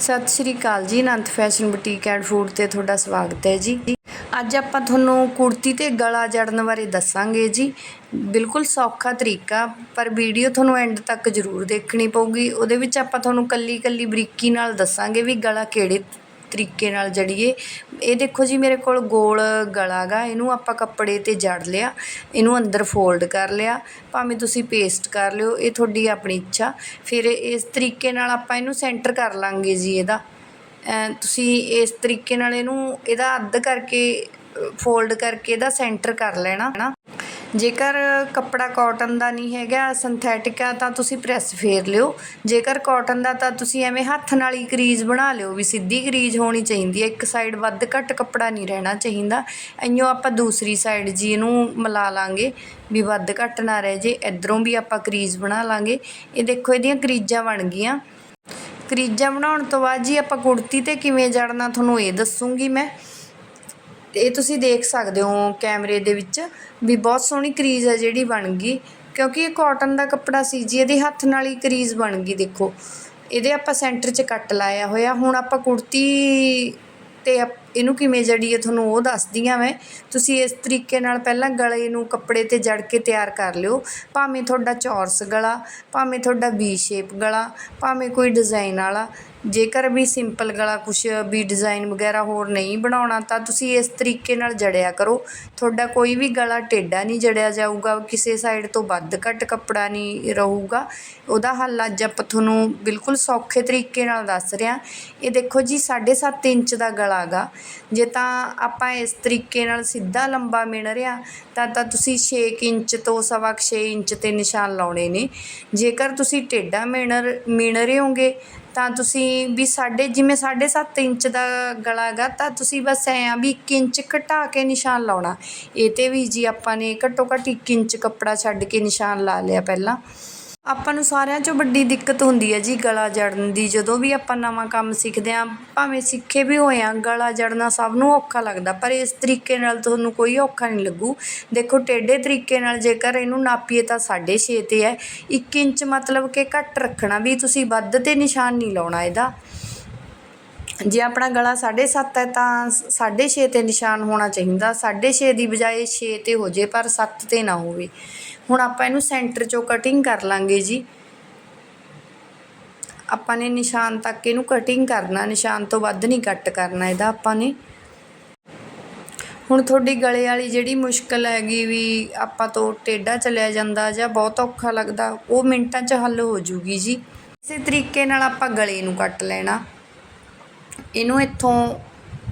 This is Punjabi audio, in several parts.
ਸਤਿ ਸ਼੍ਰੀ ਅਕਾਲ ਜੀ, Anant fashion boutique and food ਤੇ ਤੁਹਾਡਾ ਸਵਾਗਤ ਹੈ ਜੀ। ਅੱਜ ਆਪਾਂ ਤੁਹਾਨੂੰ ਕੁੜਤੀ ਤੇ ਗਲਾ ਜੜਨ ਬਾਰੇ ਦੱਸਾਂਗੇ ਜੀ। ਬਿਲਕੁਲ ਸੌਖਾ ਤਰੀਕਾ, ਪਰ ਵੀਡੀਓ ਤੁਹਾਨੂੰ ਐਂਡ ਤੱਕ ਜ਼ਰੂਰ ਦੇਖਣੀ ਪਊਗੀ। ਉਹਦੇ ਵਿੱਚ ਆਪਾਂ ਤੁਹਾਨੂੰ ਕੱਲੀ ਕੱਲੀ ਬਰੀਕੀ ਨਾਲ ਦੱਸਾਂਗੇ ਵੀ ਗਲਾ ਕਿਹੜੇ ਤਰੀਕੇ ਨਾਲ ਜੜੀਏ। ਇਹ ਦੇਖੋ ਜੀ, ਮੇਰੇ ਕੋਲ ਗੋਲ ਗਲਾ ਗਾ। ਇਹਨੂੰ ਆਪਾਂ ਕੱਪੜੇ ਤੇ ਜੜ ਲਿਆ, ਇਹਨੂੰ ਅੰਦਰ ਫੋਲਡ ਕਰ ਲਿਆ। ਭਾਵੇਂ ਤੁਸੀਂ ਪੇਸਟ ਕਰ ਲਿਓ, ਇਹ ਤੁਹਾਡੀ ਆਪਣੀ ਇੱਛਾ। ਫਿਰ ਇਸ ਤਰੀਕੇ ਨਾਲ ਆਪਾਂ ਇਹਨੂੰ ਸੈਂਟਰ ਕਰ ਲਾਂਗੇ ਜੀ ਇਹਦਾ। ਤੁਸੀਂ ਇਸ ਤਰੀਕੇ ਨਾਲ ਇਹਨੂੰ, ਇਹਦਾ ਅੱਧ ਕਰਕੇ ਫੋਲਡ ਕਰਕੇ ਇਹਦਾ ਸੈਂਟਰ ਕਰ ਲੈਣਾ। ਨਾ ਜੇਕਰ ਕੱਪੜਾ ਕਾਟਨ ਦਾ ਨਹੀਂ ਹੈਗਾ ਸਿੰਥੈਟਿਕ ਆ, ਤਾਂ ਤੁਸੀਂ ਪ੍ਰੈਸ ਫੇਰ ਲਿਓ। ਜੇਕਰ ਕਾਟਨ ਦਾ, ਤਾਂ ਤੁਸੀਂ ਐਵੇਂ ਹੱਥ ਨਾਲ ਹੀ ਕਰੀਜ਼ ਬਣਾ ਲਿਓ ਵੀ ਸਿੱਧੀ ਕਰੀਜ਼ ਹੋਣੀ ਚਾਹੀਦੀ ਹੈ। ਇੱਕ ਸਾਈਡ ਵੱਧ ਘੱਟ ਕੱਪੜਾ ਨਹੀਂ ਰਹਿਣਾ ਚਾਹੀਦਾ। ਐਂਓ ਆਪਾਂ ਦੂਸਰੀ ਸਾਈਡ ਜੀ ਇਹਨੂੰ ਮਿਲਾ ਲਾਂਗੇ ਵੀ ਵੱਧ ਘੱਟ ਨਾ ਰਹਿ ਜੇ। ਇਧਰੋਂ ਵੀ ਆਪਾਂ ਕਰੀਜ਼ ਬਣਾ ਲਾਂਗੇ। ਇਹ ਦੇਖੋ, ਇਹਦੀਆਂ ਕਰੀਜ਼ਾਂ ਬਣ ਗਈਆਂ। ਕਰੀਜ਼ਾਂ ਬਣਾਉਣ ਤੋਂ ਬਾਅਦ ਜੀ ਆਪਾਂ ਕੁੜਤੀ ਤੇ ਕਿਵੇਂ ਜੜਨਾ ਤੁਹਾਨੂੰ ਇਹ ਦੱਸੂਗੀ ਮੈਂ। ਇਹ ਤੁਸੀਂ ਦੇਖ ਸਕਦੇ ਹੋ ਕੈਮਰੇ ਦੇ ਵਿੱਚ ਵੀ ਬਹੁਤ ਸੋਹਣੀ ਕਰੀਜ਼ ਹੈ ਜਿਹੜੀ ਬਣ ਗਈ, ਕਿਉਂਕਿ ਇਹ ਕਾਟਨ ਦਾ ਕੱਪੜਾ ਸੀ ਜੀ, ਇਹਦੇ ਹੱਥ ਨਾਲ ਹੀ ਕਰੀਜ਼ ਬਣ ਗਈ, ਦੇਖੋ। ਇਹਦੇ ਆਪਾਂ ਸੈਂਟਰ 'ਚ ਕੱਟ ਲਾਇਆ ਹੋਇਆ, ਹੁਣ ਆਪਾਂ ਕੁੜਤੀ ਤੇ ਅਪ- ਇਹਨੂੰ ਕਿਵੇਂ ਜੜੀਏ ਤੁਹਾਨੂੰ ਉਹ ਦੱਸਦੀ ਹਾਂ ਮੈਂ। ਤੁਸੀਂ ਇਸ ਤਰੀਕੇ ਨਾਲ ਪਹਿਲਾਂ ਗਲੇ ਨੂੰ ਕੱਪੜੇ ਤੇ ਜੜ ਕੇ ਤਿਆਰ ਕਰ ਲਿਓ, ਭਾਵੇਂ ਤੁਹਾਡਾ ਚੌਰਸ ਗਲਾ, ਭਾਵੇਂ ਤੁਹਾਡਾ ਵੀ ਸ਼ੇਪ ਗਲਾ, ਭਾਵੇਂ ਕੋਈ ਡਿਜ਼ਾਈਨ ਵਾਲਾ। ਜੇਕਰ ਵੀ ਸਿੰਪਲ ਗਲਾ ਕੁਛ ਵੀ ਡਿਜ਼ਾਈਨ ਵਗੈਰਾ ਹੋਰ ਨਹੀਂ ਬਣਾਉਣਾ, ਤਾਂ ਤੁਸੀਂ ਇਸ ਤਰੀਕੇ ਨਾਲ ਜੜਿਆ ਕਰੋ। ਤੁਹਾਡਾ ਕੋਈ ਵੀ ਗਲਾ ਟੇਢਾ ਨਹੀਂ ਜੜਿਆ ਜਾਊਗਾ, ਕਿਸੇ ਸਾਈਡ ਤੋਂ ਵੱਧ ਘੱਟ ਕੱਪੜਾ ਨਹੀਂ ਰਹੂਗਾ। ਉਹਦਾ ਹੱਲ ਅੱਜ ਆਪਾਂ ਤੁਹਾਨੂੰ ਬਿਲਕੁਲ ਸੌਖੇ ਤਰੀਕੇ ਨਾਲ ਦੱਸ ਰਿਹਾ। ਇਹ ਦੇਖੋ ਜੀ 7.5 ਇੰਚ ਦਾ ਗਲਾ ਗਾ। ਜੇ ਤਾਂ ਆਪਾਂ ਇਸ ਤਰੀਕੇ ਨਾਲ ਸਿੱਧਾ ਲੰਬਾ ਮਿਣ ਰਿਹਾ, ਤਾਂ ਤਾਂ ਤੁਸੀਂ 6 ਇੰਚ ਤੋਂ ਸਵਾ ਕੁ ਛੇ ਇੰਚ ਤੇ ਨਿਸ਼ਾਨ ਲਾਉਣੇ ਨੇ। ਜੇਕਰ ਤੁਸੀਂ ਟੇਢਾ ਮਿਣ ਮਿਣ ਰਹੇ ਤਾਂ ਤੁਸੀਂ ਵੀ ਸਾਡੇ, ਜਿਵੇਂ 7.5 ਇੰਚ ਦਾ ਗਲਾ ਗਾ, ਤਾਂ ਤੁਸੀਂ ਬਸ ਐਂ ਆ ਵੀ ਇੱਕ ਇੰਚ ਘਟਾ ਕੇ ਨਿਸ਼ਾਨ ਲਾਉਣਾ। ਇਹ ਤੇ ਵੀ ਜੀ ਆਪਾਂ ਨੇ ਘੱਟੋ ਘੱਟ ਇੱਕ ਇੰਚ ਕੱਪੜਾ ਛੱਡ ਕੇ ਨਿਸ਼ਾਨ ਲਾ ਲਿਆ ਪਹਿਲਾਂ। ਆਪਾਂ ਨੂੰ ਸਾਰਿਆਂ 'ਚੋਂ ਵੱਡੀ ਦਿੱਕਤ ਹੁੰਦੀ ਹੈ ਜੀ ਗਲਾ ਜੜਨ ਦੀ। ਜਦੋਂ ਵੀ ਆਪਾਂ ਨਵਾਂ ਕੰਮ ਸਿੱਖਦੇ ਹਾਂ, ਭਾਵੇਂ ਸਿੱਖੇ ਵੀ ਹੋਏ ਹਾਂ, ਗਲਾ ਜੜਨਾ ਸਭ ਨੂੰ ਔਖਾ ਲੱਗਦਾ, ਪਰ ਇਸ ਤਰੀਕੇ ਨਾਲ ਤੁਹਾਨੂੰ ਕੋਈ ਔਖਾ ਨਹੀਂ ਲੱਗੂ। ਦੇਖੋ, ਟੇਢੇ ਤਰੀਕੇ ਨਾਲ ਜੇਕਰ ਇਹਨੂੰ ਨਾਪੀਏ ਤਾਂ 6.5 ਤੇ ਹੈ। 1 ਇੰਚ ਮਤਲਬ ਕਿ ਘੱਟ ਰੱਖਣਾ ਵੀ ਤੁਸੀਂ ਵੱਧ ਤੇ ਨਿਸ਼ਾਨ ਨਹੀਂ ਲਾਉਣਾ ਇਹਦਾ। ਜੇ ਆਪਣਾ ਗਲਾ 7.5 ਹੈ ਤਾਂ 6.5 ਤੇ ਨਿਸ਼ਾਨ ਹੋਣਾ ਚਾਹੀਦਾ। 6.5 ਦੀ ਬਜਾਏ 6 ਤੇ ਹੋ ਜੇ, ਪਰ 7 ਤੇ ਨਾ ਹੋਵੇ। ਹੁਣ ਆਪਾਂ ਇਹਨੂੰ ਸੈਂਟਰ ਚੋਂ ਕਟਿੰਗ ਕਰ ਲਾਂਗੇ ਜੀ। ਆਪਾਂ ਨੇ ਨਿਸ਼ਾਨ ਤੱਕ ਇਹਨੂੰ ਕਟਿੰਗ ਕਰਨਾ, ਨਿਸ਼ਾਨ ਤੋਂ ਵੱਧ ਨਹੀਂ ਕੱਟ ਕਰਨਾ ਇਹਦਾ ਆਪਾਂ ਨੇ। ਹੁਣ ਤੁਹਾਡੀ ਗਲੇ ਵਾਲੀ ਜਿਹੜੀ ਮੁਸ਼ਕਲ ਹੈਗੀ ਵੀ ਆਪਾਂ ਤੋਂ ਟੇਢਾ ਚਲਿਆ ਜਾਂਦਾ ਜਾਂ ਬਹੁਤ ਔਖਾ ਲੱਗਦਾ, ਉਹ ਮਿੰਟਾਂ 'ਚ ਹੱਲ ਹੋ ਜੂਗੀ ਜੀ। ਇਸੇ ਤਰੀਕੇ ਨਾਲ ਆਪਾਂ ਗਲੇ ਨੂੰ ਕੱਟ ਲੈਣਾ। ਇਹਨੂੰ ਇੱਥੋਂ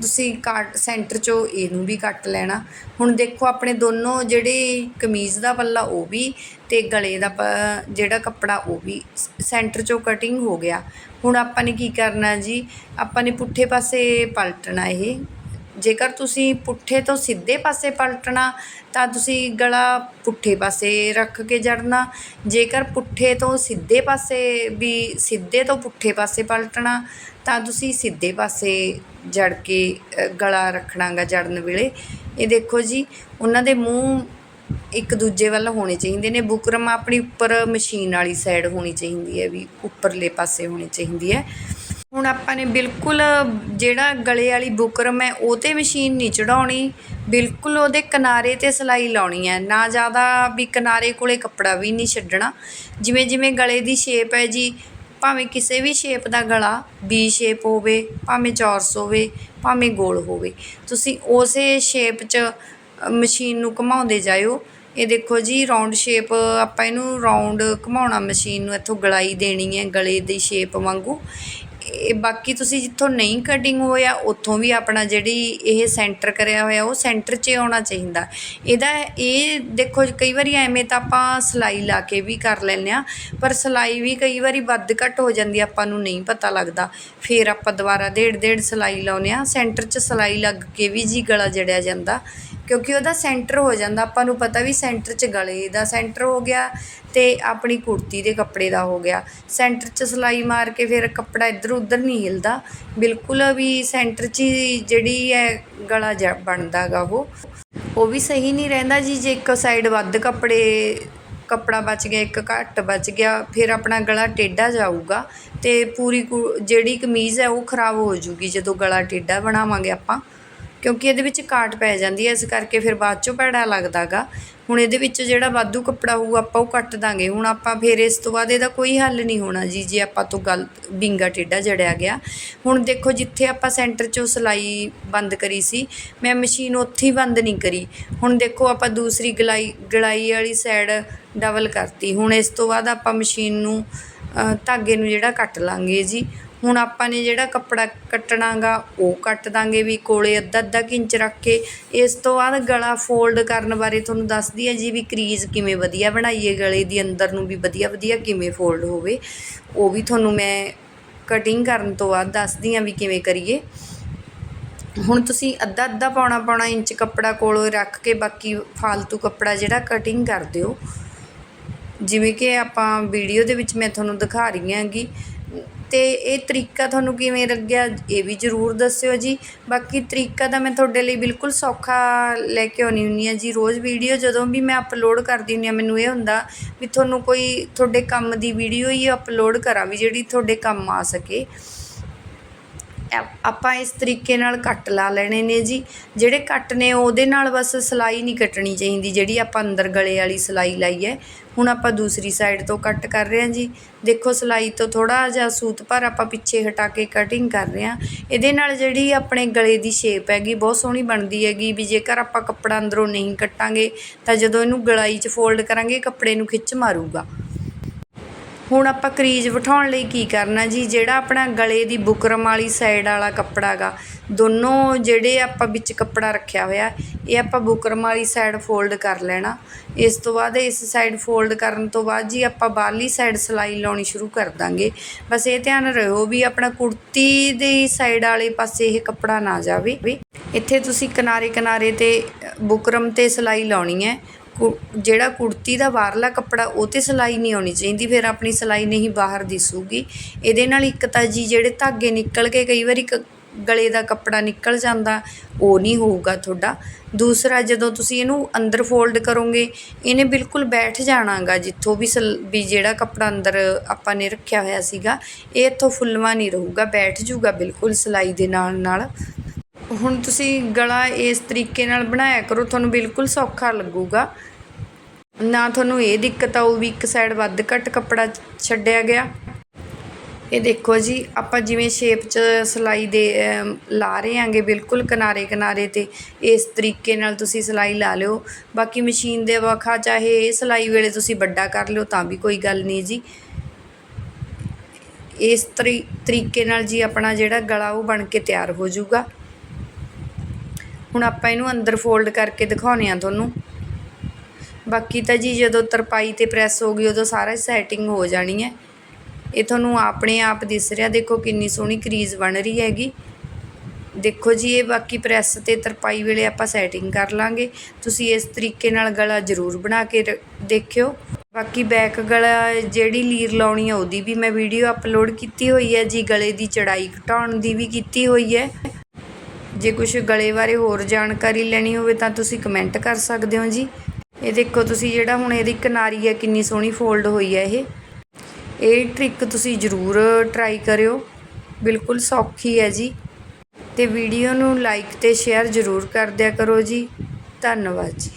ਤੁਸੀਂ ਕੱਟ ਸੈਂਟਰ 'ਚੋਂ ਇਹਨੂੰ ਵੀ ਕੱਟ ਲੈਣਾ। ਹੁਣ ਦੇਖੋ ਆਪਣੇ ਦੋਨੋਂ ਜਿਹੜੇ ਕਮੀਜ਼ ਦਾ ਪੱਲਾ ਉਹ ਵੀ ਅਤੇ ਗਲੇ ਦਾ ਪ- ਜਿਹੜਾ ਕੱਪੜਾ ਉਹ ਵੀ ਸੈਂਟਰ 'ਚੋਂ ਕਟਿੰਗ ਹੋ ਗਿਆ। ਹੁਣ ਆਪਾਂ ਨੇ ਕੀ ਕਰਨਾ ਜੀ? ਆਪਾਂ ਨੇ ਪੁੱਠੇ ਪਾਸੇ ਪਲਟਣਾ ਇਹ। ਜੇਕਰ ਤੁਸੀਂ ਪੁੱਠੇ ਤੋਂ ਸਿੱਧੇ ਪਾਸੇ ਪਲਟਣਾ, ਤਾਂ ਤੁਸੀਂ ਗਲਾ ਪੁੱਠੇ ਪਾਸੇ ਰੱਖ ਕੇ ਜੜਨਾ। ਜੇਕਰ ਪੁੱਠੇ ਤੋਂ ਸਿੱਧੇ ਪਾਸੇ ਵੀ, ਸਿੱਧੇ ਤੋਂ ਪੁੱਠੇ ਪਾਸੇ ਪਲਟਣਾ ਤਾਂ ਤੁਸੀਂ ਸਿੱਧੇ ਪਾਸੇ ਜੜ ਕੇ ਅ, ਗਲਾ ਰੱਖਣਾਗਾ ਜੜਨ ਵੇਲੇ। ਇਹ ਦੇਖੋ ਜੀ ਉਹਨਾਂ ਦੇ ਮੂੰਹ ਇੱਕ ਦੂਜੇ ਵੱਲ ਹੋਣੇ ਚਾਹੀਦੇ ਨੇ। ਬੁਕਰਮ ਆਪਣੀ ਉੱਪਰ ਮਸ਼ੀਨ ਵਾਲੀ ਸਾਈਡ ਹੋਣੀ ਚਾਹੀਦੀ ਹੈ ਵੀ ਉੱਪਰਲੇ ਪਾਸੇ ਹੋਣੀ ਚਾਹੀਦੀ ਹੈ। ਹੁਣ ਆਪਾਂ ਨੇ ਬਿਲਕੁਲ ਜਿਹੜਾ ਗਲੇ ਵਾਲੀ ਬੁਕਰਮ ਹੈ ਉਹ ਤੇ ਮਸ਼ੀਨ ਨਹੀਂ ਚੜਾਉਣੀ। ਬਿਲਕੁਲ ਉਹਦੇ ਕਿਨਾਰੇ ਤੇ ਸਲਾਈ ਲਾਉਣੀ ਹੈ। ਨਾ ਜ਼ਿਆਦਾ ਵੀ ਕਿਨਾਰੇ ਕੋਲੇ ਕੱਪੜਾ ਵੀ ਨਹੀਂ ਛੱਡਣਾ। ਜਿਵੇਂ ਜਿਵੇਂ ਗਲੇ ਦੀ ਸ਼ੇਪ ਹੈ ਜੀ ਭਾਵੇਂ ਕਿਸੇ ਵੀ ਸ਼ੇਪ ਦਾ ਗਲਾ ਵੀ ਸ਼ੇਪ ਹੋਵੇ, ਭਾਵੇਂ ਚੌਰਸ ਹੋਵੇ, ਭਾਵੇਂ ਗੋਲ ਹੋਵੇ, ਤੁਸੀਂ ਉਸੇ ਸ਼ੇਪ 'ਚ ਮਸ਼ੀਨ ਨੂੰ ਘੁਮਾਉਂਦੇ ਜਾਇਓ। ਇਹ ਦੇਖੋ ਜੀ ਰਾਉਂਡ ਸ਼ੇਪ ਆਪਾਂ ਇਹਨੂੰ ਰਾਉਂਡ ਘੁਮਾਉਣਾ ਮਸ਼ੀਨ ਨੂੰ ਇੱਥੋਂ ਗਲਾਈ ਦੇਣੀ ਹੈ ਗਲੇ ਦੀ ਸ਼ੇਪ ਵਾਂਗੂ। ਇਹ ਬਾਕੀ ਤੁਸੀਂ ਜਿੱਥੋਂ ਨਹੀਂ ਕਟਿੰਗ ਹੋਇਆ, ਉੱਥੋਂ ਵੀ ਆਪਣਾ ਜਿਹੜੀ ਇਹ ਸੈਂਟਰ ਕਰਿਆ ਹੋਇਆ, ਉਹ ਸੈਂਟਰ 'ਚ ਆਉਣਾ ਚਾਹੀਦਾ। ਇਹਦਾ ਇਹ ਦੇਖੋ ਕਈ ਵਾਰੀ ਐਵੇਂ ਤਾਂ ਆਪਾਂ ਸਲਾਈ ਲਾ ਕੇ ਵੀ ਕਰ ਲੈਂਦੇ ਆ ਪਰ ਸਲਾਈ ਵੀ ਕਈ ਵਾਰੀ ਵੱਧ ਘੱਟ ਹੋ ਜਾਂਦੀ ਆਪਾਂ ਨੂੰ ਨਹੀਂ ਪਤਾ ਲੱਗਦਾ। ਫਿਰ ਆਪਾਂ ਦੁਬਾਰਾ ਡੇਢ ਡੇਢ ਸਲਾਈ ਲਾਉਂਦੇ ਆ ਸੈਂਟਰ 'ਚ ਸਲਾਈ ਲੱਗ ਕੇ ਵੀ ਜੀ ਗਲਾ ਜੜਿਆ ਜਾਂਦਾ। ਕਿਉਂਕਿ ਉਹਦਾ ਸੈਂਟਰ ਹੋ ਜਾਂਦਾ, ਆਪਾਂ ਨੂੰ ਪਤਾ ਵੀ ਸੈਂਟਰ 'ਚ ਗਲੇ ਦਾ ਸੈਂਟਰ ਹੋ ਗਿਆ ਅਤੇ ਆਪਣੀ ਕੁੜਤੀ ਦੇ ਕੱਪੜੇ ਦਾ ਹੋ ਗਿਆ। ਸੈਂਟਰ 'ਚ ਸਿਲਾਈ ਮਾਰ ਕੇ ਫਿਰ ਕੱਪੜਾ ਇੱਧਰ ਉੱਧਰ ਨਹੀਂ ਹਿੱਲਦਾ। ਬਿਲਕੁਲ ਵੀ ਸੈਂਟਰ 'ਚ ਹੀ ਜਿਹੜੀ ਹੈ ਗਲਾ ਜ ਬਣਦਾ ਗਾ ਉਹ। ਉਹ ਵੀ ਸਹੀ ਨਹੀਂ ਰਹਿੰਦਾ ਜੀ, ਜੇ ਇੱਕ ਸਾਈਡ ਵੱਧ ਕੱਪੜੇ, ਕੱਪੜਾ ਬਚ ਗਿਆ, ਇੱਕ ਘੱਟ ਬਚ ਗਿਆ, ਫਿਰ ਆਪਣਾ ਗਲਾ ਟੇਢਾ ਜਾਊਗਾ ਅਤੇ ਪੂਰੀ ਕੁ- ਜਿਹੜੀ ਕਮੀਜ਼ ਹੈ ਉਹ ਖਰਾਬ ਹੋ ਜੂਗੀ ਜਦੋਂ ਗਲਾ ਟੇਢਾ ਬਣਾਵਾਂਗੇ ਆਪਾਂ। ਕਿਉਂਕਿ ਇਹਦੇ ਵਿੱਚ ਕਾਟ ਪੈ ਜਾਂਦੀ ਹੈ, ਇਸ ਕਰਕੇ ਫਿਰ ਬਾਅਦ ਚੋਂ ਭੈੜਾ ਲੱਗਦਾਗਾ। ਹੁਣ ਇਹਦੇ ਵਿੱਚ ਜਿਹੜਾ ਵਾਧੂ ਕੱਪੜਾ ਹੋਊ, ਆਪਾਂ ਉਹ ਕੱਟ ਦਾਂਗੇ। ਹੁਣ ਆਪਾਂ ਫਿਰ ਇਸ ਤੋਂ ਬਾਅਦ ਇਹਦਾ ਕੋਈ ਹੱਲ ਨਹੀਂ ਹੋਣਾ ਜੀ, ਜੇ ਆਪਾਂ ਤੋਂ ਗਲਤ ਬਿੰਗਾ ਟੇਢਾ ਜੜਿਆ ਗਿਆ। ਹੁਣ ਦੇਖੋ, ਜਿੱਥੇ ਆਪਾਂ ਸੈਂਟਰ 'ਚੋਂ ਸਿਲਾਈ ਬੰਦ ਕਰੀ ਸੀ, ਮੈਂ ਮਸ਼ੀਨ ਉੱਥੇ ਹੀ ਬੰਦ ਨਹੀਂ ਕਰੀ। ਹੁਣ ਦੇਖੋ, ਆਪਾਂ ਦੂਸਰੀ ਗਲਾਈ ਗਲਾਈ ਵਾਲੀ ਸਾਈਡ ਡਬਲ ਕਰਤੀ। ਹੁਣ ਇਸ ਤੋਂ ਬਾਅਦ ਆਪਾਂ ਮਸ਼ੀਨ ਨੂੰ ਧਾਗੇ ਨੂੰ ਜਿਹੜਾ ਕੱਟ ਲਾਂਗੇ ਜੀ ਹੁਣ ਆਪਾਂ ਨੇ ਜਿਹੜਾ ਕੱਪੜਾ ਕੱਟਣਾ ਗਾ ਉਹ ਕੱਟ ਦਾਂਗੇ ਵੀ ਕੋਲੇ ਅੱਧਾ ਅੱਧਾ ਕੁ ਇੰਚ ਰੱਖ ਕੇ। ਇਸ ਤੋਂ ਬਾਅਦ ਗਲਾ ਫੋਲਡ ਕਰਨ ਬਾਰੇ ਤੁਹਾਨੂੰ ਦੱਸਦੀ ਹੈ ਜੀ ਵੀ ਕਰੀਜ਼ ਕਿਵੇਂ ਵਧੀਆ ਬਣਾਈਏ, ਗਲੇ ਦੀ ਅੰਦਰ ਨੂੰ ਵੀ ਵਧੀਆ ਵਧੀਆ ਕਿਵੇਂ ਫੋਲਡ ਹੋਵੇ। ਉਹ ਵੀ ਤੁਹਾਨੂੰ ਮੈਂ ਕਟਿੰਗ ਕਰਨ ਤੋਂ ਬਾਅਦ ਦੱਸਦੀ ਹਾਂ ਵੀ ਕਿਵੇਂ ਕਰੀਏ। ਹੁਣ ਤੁਸੀਂ ਅੱਧਾ ਅੱਧਾ ਪੌਣਾ ਪੌਣਾ ਇੰਚ ਕੱਪੜਾ ਕੋਲੋਂ ਰੱਖ ਕੇ ਬਾਕੀ ਫਾਲਤੂ ਕੱਪੜਾ ਜਿਹੜਾ ਕਟਿੰਗ ਕਰ ਦਿਓ। ਜਿਵੇਂ ਕਿ ਆਪਾਂ ਵੀਡੀਓ ਦੇ ਵਿੱਚ ਮੈਂ ਤੁਹਾਨੂੰ ਦਿਖਾ ਰਹੀ ਹਾਂਗੀ ਅਤੇ ਇਹ ਤਰੀਕਾ ਤੁਹਾਨੂੰ ਕਿਵੇਂ ਲੱਗਿਆ ਇਹ ਵੀ ਜ਼ਰੂਰ ਦੱਸਿਓ ਜੀ। ਬਾਕੀ ਤਰੀਕਾ ਤਾਂ ਮੈਂ ਤੁਹਾਡੇ ਲਈ ਬਿਲਕੁਲ ਸੌਖਾ ਲੈ ਕੇ ਆਉਣੀ ਹੁੰਦੀ ਹਾਂ ਜੀ। ਰੋਜ਼ ਵੀਡੀਓ ਜਦੋਂ ਵੀ ਮੈਂ ਅਪਲੋਡ ਕਰਦੀ ਹੁੰਦੀ ਹਾਂ, ਮੈਨੂੰ ਇਹ ਹੁੰਦਾ ਵੀ ਤੁਹਾਨੂੰ ਕੋਈ ਤੁਹਾਡੇ ਕੰਮ ਦੀ ਵੀਡੀਓ ਹੀ ਅਪਲੋਡ ਕਰਾਂ ਵੀ ਜਿਹੜੀ ਤੁਹਾਡੇ ਕੰਮ ਆ ਸਕੇ। ਆਪਾਂ ਇਸ ਤਰੀਕੇ ਨਾਲ ਕੱਟ ਲਾ ਲੈਣੇ ਨੇ ਜੀ। ਜਿਹੜੇ ਕੱਟ ਨੇ ਉਹਦੇ ਨਾਲ ਬਸ ਸਿਲਾਈ ਨਹੀਂ ਕੱਟਣੀ ਚਾਹੀਦੀ, ਜਿਹੜੀ ਆਪਾਂ ਅੰਦਰ ਗਲੇ ਵਾਲੀ ਸਿਲਾਈ ਲਾਈ ਹੈ। ਹੁਣ ਆਪਾਂ ਦੂਸਰੀ ਸਾਈਡ ਤੋਂ ਕੱਟ ਕਰ ਰਹੇ ਹਾਂ ਜੀ। ਦੇਖੋ ਸਿਲਾਈ ਤੋਂ ਥੋੜਾ ਜਿਹਾ ਸੂਤ ਪਰ ਆਪਾਂ ਪਿੱਛੇ ਹਟਾ ਕੇ ਕਟਿੰਗ ਕਰ ਰਹੇ ਹਾਂ। ਇਹਦੇ ਨਾਲ ਜਿਹੜੀ ਆਪਣੇ ਗਲੇ ਦੀ ਸ਼ੇਪ ਹੈਗੀ, ਬਹੁਤ ਸੋਹਣੀ ਬਣਦੀ ਹੈਗੀ ਵੀ ਜੇਕਰ ਆਪਾਂ ਕੱਪੜਾ ਅੰਦਰੋਂ ਨਹੀਂ ਕੱਟਾਂਗੇ ਤਾਂ ਜਦੋਂ ਇਹਨੂੰ ਗਲਾਈ 'ਚ ਫੋਲਡ ਕਰਾਂਗੇ ਕੱਪੜੇ ਨੂੰ ਖਿੱਚ ਮਾਰੂਗਾ। ਹੁਣ ਆਪਾਂ ਕਰੀਜ਼ ਬਿਠਾਉਣ ਲਈ ਕੀ ਕਰਨਾ ਜੀ? ਜਿਹੜਾ ਆਪਣਾ ਗਲੇ ਦੀ ਬੁਕਰਮ ਵਾਲੀ ਸਾਈਡ ਵਾਲਾ ਕੱਪੜਾ ਗਾ, ਦੋਨੋਂ ਜਿਹੜੇ ਆਪਾਂ ਵਿੱਚ ਕੱਪੜਾ ਰੱਖਿਆ ਹੋਇਆ, ਇਹ ਆਪਾਂ ਬੁਕਰਮ ਵਾਲੀ ਸਾਈਡ ਫੋਲਡ ਕਰ ਲੈਣਾ। ਇਸ ਤੋਂ ਬਾਅਦ ਇਸ ਸਾਈਡ ਫੋਲਡ ਕਰਨ ਤੋਂ ਬਾਅਦ ਜੀ ਆਪਾਂ ਬਾਹਰਲੀ ਸਾਈਡ ਸਿਲਾਈ ਲਾਉਣੀ ਸ਼ੁਰੂ ਕਰ ਦਾਂਗੇ। ਬਸ ਇਹ ਧਿਆਨ ਰੱਖੋ ਵੀ ਆਪਣਾ ਕੁੜਤੀ ਦੀ ਸਾਈਡ ਵਾਲੇ ਪਾਸੇ ਇਹ ਕੱਪੜਾ ਨਾ ਜਾਵੇ। ਇੱਥੇ ਤੁਸੀਂ ਕਿਨਾਰੇ ਕਿਨਾਰੇ ਤੇ ਬੁਕਰਮ ਤੇ ਸਿਲਾਈ ਲਾਉਣੀ ਹੈ। ਕੁ- ਜਿਹੜਾ ਕੁੜਤੀ ਦਾ ਬਾਹਰਲਾ ਕੱਪੜਾ ਉਹ ਤੇ ਸਿਲਾਈ ਨਹੀਂ ਆਉਣੀ ਚਾਹੀਦੀ, ਫਿਰ ਆਪਣੀ ਸਿਲਾਈ ਨਹੀਂ ਬਾਹਰ ਦਿਸੂਗੀ। ਇਹਦੇ ਨਾਲ ਇੱਕ ਤਾਂ ਜੀ ਜਿਹੜੇ ਧਾਗੇ ਨਿਕਲ ਕੇ ਕਈ ਵਾਰੀ ਕ- ਗਲੇ ਦਾ ਕੱਪੜਾ ਨਿਕਲ ਜਾਂਦਾ, ਉਹ ਨਹੀਂ ਹੋਊਗਾ ਤੁਹਾਡਾ। ਦੂਸਰਾ, ਜਦੋਂ ਤੁਸੀਂ ਇਹਨੂੰ ਅੰਦਰ ਫੋਲਡ ਕਰੋਗੇ, ਇਹਨੇ ਬਿਲਕੁਲ ਬੈਠ ਜਾਣਾਗਾ ਜਿੱਥੋਂ ਵੀ ਸਲ- ਵੀ ਜਿਹੜਾ ਕੱਪੜਾ ਅੰਦਰ ਆਪਾਂ ਨੇ ਰੱਖਿਆ ਹੋਇਆ ਸੀਗਾ, ਇਹ ਇੱਥੋਂ ਫੁੱਲਵਾ ਨਹੀਂ ਰਹੂਗਾ, ਬੈਠ ਜੂਗਾ ਬਿਲਕੁਲ ਸਿਲਾਈ ਦੇ ਨਾਲ ਨਾਲ ਹੁਣ ਤੁਸੀਂ ਗਲਾ ਇਸ ਤਰੀਕੇ ਨਾਲ ਬਣਾਇਆ ਕਰੋ, ਤੁਹਾਨੂੰ ਬਿਲਕੁਲ ਸੌਖਾ ਲੱਗੂਗਾ। ਨਾ ਤੁਹਾਨੂੰ ਇਹ ਦਿੱਕਤ ਆਊ ਵੀ ਇੱਕ ਸਾਈਡ ਵੱਧ ਘੱਟ ਕੱਪੜਾ ਛੱਡਿਆ ਗਿਆ। ਇਹ ਦੇਖੋ ਜੀ, ਆਪਾਂ ਜਿਵੇਂ ਸ਼ੇਪ 'ਚ ਸਿਲਾਈ ਦੇ ਲਾ ਰਹੇ ਆਂਗੇ ਬਿਲਕੁਲ ਕਿਨਾਰੇ ਕਿਨਾਰੇ ਤੇ, ਇਸ ਤਰੀਕੇ ਨਾਲ ਤੁਸੀਂ ਸਿਲਾਈ ਲਾ ਲਿਓ। ਬਾਕੀ ਮਸ਼ੀਨ ਦੇ ਵਖਾ ਚਾਹੇ ਇਹ ਸਿਲਾਈ ਵੇਲੇ ਤੁਸੀਂ ਵੱਡਾ ਕਰ ਲਿਓ ਤਾਂ ਵੀ ਕੋਈ ਗੱਲ ਨਹੀਂ ਜੀ। ਇਸ ਤਰੀ, ਤਰੀਕੇ ਨਾਲ ਜੀ ਆਪਣਾ ਜਿਹੜਾ ਗਲਾ ਉਹ ਬਣ ਕੇ ਤਿਆਰ ਹੋ ਜਾਊਗਾ। ਹੁਣ ਆਪਾਂ ਇਹਨੂੰ ਅੰਦਰ ਫੋਲਡ ਕਰਕੇ ਦਿਖਾਉਨੇ ਆ ਤੁਹਾਨੂੰ। ਬਾਕੀ ਤਾਂ ਜੀ ਜਦੋਂ ਤਰਪਾਈ ਤੇ ਪ੍ਰੈਸ ਹੋ ਗਈ, ਉਦੋਂ ਸਾਰਾ ਸੈਟਿੰਗ ਹੋ ਜਾਣੀ ਹੈ। ਇਹ ਤੁਹਾਨੂੰ ਆਪਣੇ ਆਪ ਦਿਸ ਰਿਹਾ। ਦੇਖੋ ਕਿੰਨੀ ਸੋਹਣੀ ਕਰੀਜ਼ ਬਣ ਰਹੀ ਹੈਗੀ। ਦੇਖੋ ਜੀ, ਇਹ ਬਾਕੀ ਪ੍ਰੈਸ ਤੇ ਤਰਪਾਈ ਵੇਲੇ ਆਪਾਂ ਸੈਟਿੰਗ ਕਰ ਲਾਂਗੇ। ਤੁਸੀਂ ਇਸ ਤਰੀਕੇ ਨਾਲ ਗਲਾ ਜ਼ਰੂਰ ਬਣਾ ਕੇ ਰ- ਦੇਖਿਓ। ਬਾਕੀ ਬੈਕ ਗਲਾ ਜਿਹੜੀ ਲੀਰ ਲਾਉਣੀ ਆ, ਉਹਦੀ ਵੀ ਮੈਂ ਵੀਡੀਓ ਅਪਲੋਡ ਕੀਤੀ ਹੋਈ ਹੈ ਜੀ। ਗਲੇ ਦੀ ਚੜਾਈ ਘਟਾਉਣ ਦੀ ਵੀ ਕੀਤੀ ਹੋਈ ਹੈ। ਜੇ ਕੁਝ ਗਲੇ ਬਾਰੇ ਹੋਰ ਜਾਣਕਾਰੀ ਲੈਣੀ ਹੋਵੇ ਤਾਂ ਤੁਸੀਂ ਕਮੈਂਟ ਕਰ ਸਕਦੇ ਹੋ ਜੀ। ਇਹ ਦੇਖੋ ਤੁਸੀਂ ਜਿਹੜਾ ਹੁਣ ਇਹਦੀ ਕਿਨਾਰੀ ਹੈ, ਕਿੰਨੀ ਸੋਹਣੀ ਫੋਲਡ ਹੋਈ ਹੈ ਇਹ। ਇਹ ਟ੍ਰਿਕ ਤੁਸੀਂ ਜ਼ਰੂਰ ਟਰਾਈ ਕਰਿਓ। ਬਿਲਕੁਲ ਸੌਖੀ ਹੈ ਜੀ। ਤੇ ਵੀਡੀਓ ਨੂੰ ਲਾਈਕ ਤੇ ਸ਼ੇਅਰ ਜ਼ਰੂਰ ਕਰ ਦਿਆ ਕਰੋ ਜੀ। ਧੰਨਵਾਦ ਜੀ।